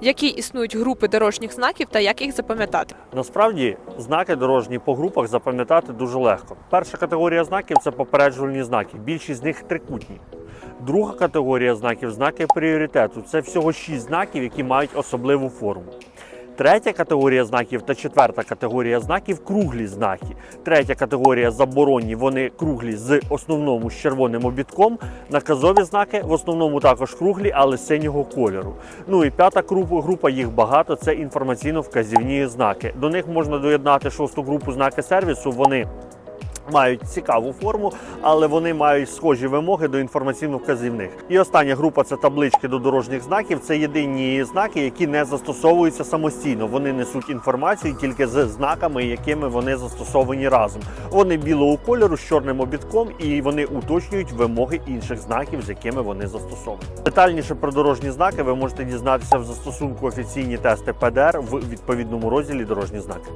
які існують групи дорожніх знаків та як їх запам'ятати. Насправді знаки дорожні по групах запам'ятати дуже легко. Перша категорія знаків це попереджувальні знаки. Більшість з них трикутні. Друга категорія знаків знаки пріоритету. Це всього шість знаків, які мають особливу форму. Третя категорія знаків та четверта категорія знаків круглі знаки. Третя категорія заборонні, вони круглі з основному з червоним обідком. Наказові знаки в основному також круглі, але синього кольору. Ну і п'ята група, їх багато. Це інформаційно-вказівні знаки. До них можна доєднати шосту групу знаки сервісу. Вони мають цікаву форму, але вони мають схожі вимоги до інформаційно-вказівних. І остання група це таблички до дорожніх знаків. Це єдині знаки, які не застосовуються самостійно. Вони несуть інформацію тільки з знаками, якими вони застосовані разом. Вони білого кольору з чорним обідком, і вони уточнюють вимоги інших знаків, з якими вони застосовані. Детальніше про дорожні знаки ви можете дізнатися в застосунку офіційні тести ПДР в відповідному розділі дорожні знаки.